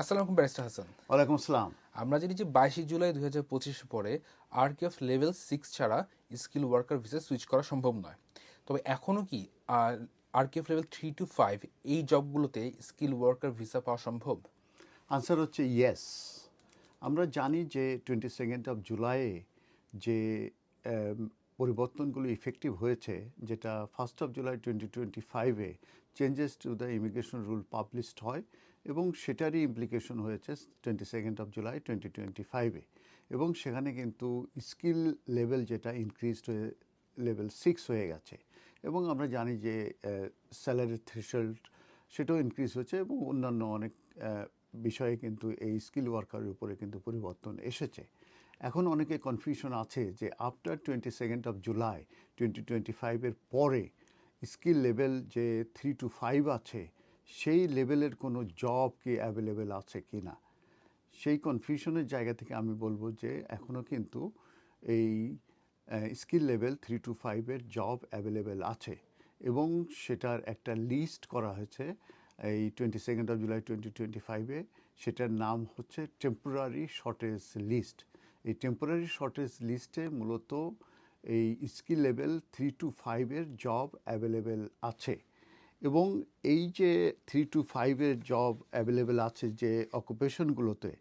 আসসালামু আলাইকুম ব্যারিস্টার হাসান। ওয়ালাইকুম আসসালাম। আমরা জানি যে বাইশে জুলাই দুই হাজার পঁচিশ পরে আরকেএফ লেভেল সিক্স ছাড়া স্কিল ওয়ার্কার ভিসা সুইচ করা সম্ভব নয়। তবে এখনও কি RQF level three two five এই জবগুলোতে স্কিল ওয়ার্কার ভিসা পাওয়া সম্ভব? আনসার হচ্ছে ইয়েস আমরা জানি যে টোয়েন্টি সেকেন্ড অফ জুলাইয়ে যে পরিবর্তনগুলো ইফেক্টিভ হয়েছে যেটা first of July twenty twenty ফাইভে changes to the immigration rule published হয়। এবং সেটারই ইমপ্লিকেশন হয়েছে twenty second of July twenty twenty ফাইভে এবং সেখানে কিন্তু স্কিল লেভেল যেটা ইনক্রিজড হয়ে লেভেল সিক্স হয়ে গেছে। এবং আমরা জানি যে স্যালারি থ্রেশল্ড সেটাও ইনক্রিজ হয়েছে এবং অন্যান্য অনেক বিষয়ে কিন্তু এই স্কিল ওয়ার্কারের উপরে কিন্তু পরিবর্তন এসেছে। এখন অনেকে কনফিউশন আছে যে after twenty second of July twenty twenty ফাইভের পরে স্কিল লেভেল যে থ্রি টু ফাইভ আছে সেই লেভেলের কোনো জব কি অ্যাভেলেবেল আছে কি না? সেই কনফিউশনের জায়গা থেকে আমি বলব যে এখনও কিন্তু এই স্কিল লেভেল থ্রি টু ফাইভের জব অ্যাভেলেবেল আছে এবং সেটার একটা লিস্ট করা হয়েছে এই twenty second of July twenty twenty ফাইভে সেটার নাম হচ্ছে টেম্পোরারি শর্টেজ লিস্ট এই টেম্পোরারি শর্টেজ লিস্টে মূলত এই স্কিল লেভেল থ্রি টু ফাইভের জব অ্যাভেলেবেল আছে। এবং এই যে থ্রি টু ফাইভের জব অ্যাভেলেবেল আছে যে অকুপেশনগুলোতে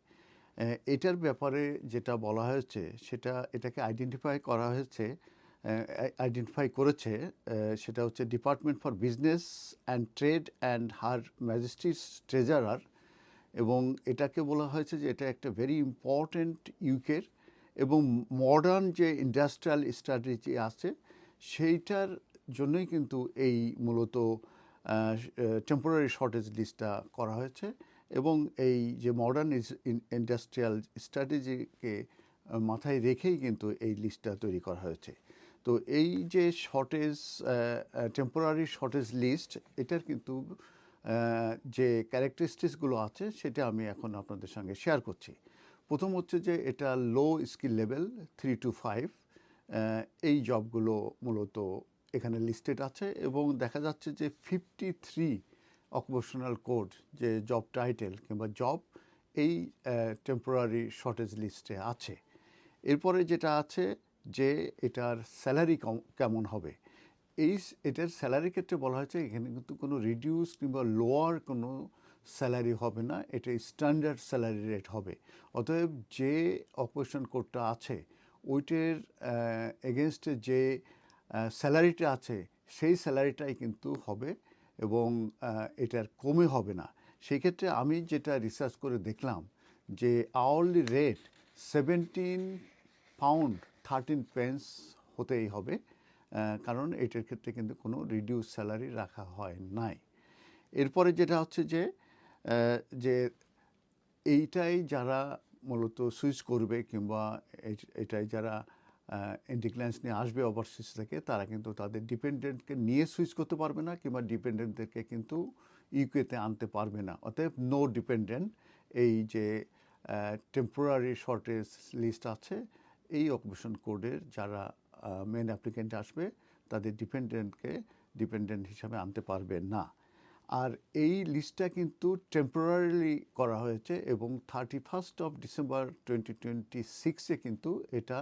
এটার ব্যাপারে যেটা বলা হয়েছে, সেটা, এটাকে আইডেন্টিফাই করা হয়েছে আইডেন্টিফাই করেছে সেটা হচ্ছে department for business and trade and her magistrates treasurer এবং এটাকে বলা হয়েছে যে এটা একটা ভেরি ইম্পর্ট্যান্ট ইউকের এবং মডার্ন যে ইন্ডাস্ট্রিয়াল স্ট্র্যাটেজি আছে, সেইটার জন্যই কিন্তু এই মূলত টেম্পোরারি শর্টেজ লিস্টটা করা হয়েছে এবং এই যে মডার্ন ইন্ডাস্ট্রিয়াল স্ট্র্যাটেজিকে মাথায় রেখেই কিন্তু এই লিস্টটা তৈরি করা হয়েছে। তো এই যে শর্টেজ টেম্পোরারি শর্টেজ লিস্ট এটার কিন্তু যে ক্যারেক্টারিস্টিক্সগুলো আছে, সেটা আমি এখন আপনাদের সঙ্গে শেয়ার করছি। প্রথম হচ্ছে যে এটা low skill level three two five এই জবগুলো মূলত এখানে লিস্টেড আছে এবং দেখা যাচ্ছে যে ফিফটি থ্রি অকুপেশনাল কোড যে জব টাইটেল কিংবা জব এই টেম্পোরারি শর্টেজ লিস্টে আছে। এরপরে যেটা আছে যে এটার স্যালারি কেমন হবে? এই এটার স্যালারি ক্ষেত্রে বলা হয়েছে এখানে কিন্তু কোনো রিডিউস কিংবা লোয়ার কোনো স্যালারি হবে না, এটা স্ট্যান্ডার্ড স্যালারি রেট হবে। অতএব যে অপারেশন কোডটা আছে, ওইটার এগেনস্টে যে স্যালারিটা আছে, সেই স্যালারিটাই কিন্তু হবে এবং এটার কমে হবে না। সেই ক্ষেত্রে আমি যেটা রিসার্চ করে দেখলাম যে hourly rate seventeen pound thirteen pence হতেই হবে কারণ এটার ক্ষেত্রে কিন্তু কোনো রিডিউস স্যালারি রাখা হয় নাই। এরপরে যেটা হচ্ছে যে যে এইটাই যারা মূলত সুইচ করবে কিংবা এটাই যারা ইন্ডিক্লেন্স নিয়ে আসবে ওভারসিজ থেকে, তারা কিন্তু তাদের ডিপেন্ডেন্টকে নিয়ে সুইচ করতে পারবে না কিংবা ডিপেন্ডেন্টদেরকে কিন্তু ইউকেতে আনতে পারবে না। অতএব নো ডিপেন্ডেন্ট এই যে টেম্পোরারি শর্টেজ লিস্ট আছে, এই অকুপেশন কোডের যারা মেন অ্যাপ্লিকেন্ট আসবে, তাদের ডিপেন্ডেন্টকে ডিপেন্ডেন্ট হিসাবে আনতে পারবে না। আর এই লিস্টটা কিন্তু টেম্পোরারিলি করা হয়েছে এবং thirty first of December twenty twenty সিক্সে কিন্তু এটা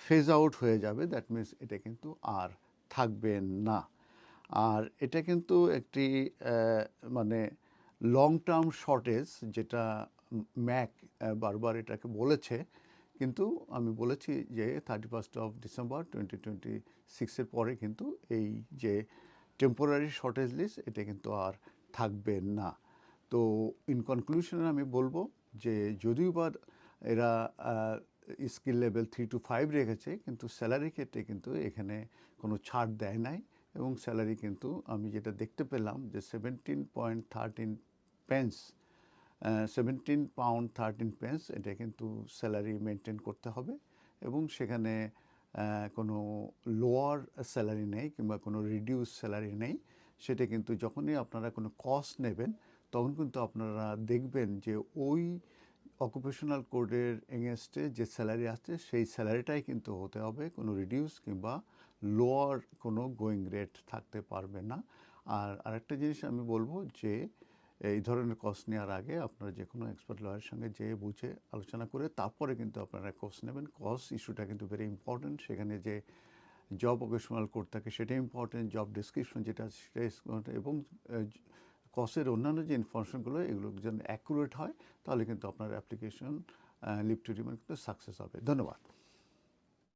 ফেজ আউট হয়ে যাবে দ্যাট মিন্স এটা কিন্তু আর থাকবে না। আর এটা কিন্তু একটি মানে লং টার্ম শর্টেজ যেটা ম্যাক বারবার এটাকে বলেছে। কিন্তু আমি বলেছি যে thirty first of December twenty twenty সিক্সের পরে কিন্তু এই যে টেম্পোরারি শর্টেজ লিস্ট এটা কিন্তু আর থাকবে না। তো ইন কনক্লুশনে আমি বলব যে যদিও বা এরা skill level three two five রেখেছে, কিন্তু স্যালারি ক্ষেত্রে কিন্তু এখানে কোনো ছাড় দেয় নাই। এবং স্যালারি কিন্তু আমি যেটা দেখতে পেলাম যে seventeen point thirteen pence seventeen pound thirteen pence এটা কিন্তু স্যালারি মেনটেন করতে হবে। এবং সেখানে কোনো লোয়ার স্যালারি নেই কিংবা কোনো রিডিউস স্যালারি নেই। সেটা কিন্তু যখনই আপনারা কোনো কস্ট নেবেন, তখন কিন্তু আপনারা দেখবেন যে ওই অকুপেশনাল কোডের এগেনস্টে যে স্যালারি আসছে, সেই স্যালারিটাই কিন্তু হতে হবে, কোনো রিডিউস কিংবা লোয়ার কোনো গোয়িং রেট থাকতে পারবে না। আর আরেকটা জিনিস আমি বলব যে, এই ধরনের কোর্স নেওয়ার আগে আপনারা যে কোনো এক্সপার্ট লয়ারের সঙ্গে যেয়ে বুঝে আলোচনা করে তারপরে কিন্তু আপনারা কোর্স নেবেন। কোর্স ইস্যুটা কিন্তু ভেরি ইম্পর্টেন্ট সেখানে যে জব অকেশনাল কোড থাকে সেটা ইম্পর্টেন্ট জব ডিসক্রিপশন যেটা সেটা এবং কসের অন্যান্য যে ইনফরমেশনগুলো এগুলো যেন অ্যাকুরেট হয়, তাহলে কিন্তু আপনার অ্যাপ্লিকেশন লিভ টু কিন্তু সাকসেস হবে। ধন্যবাদ।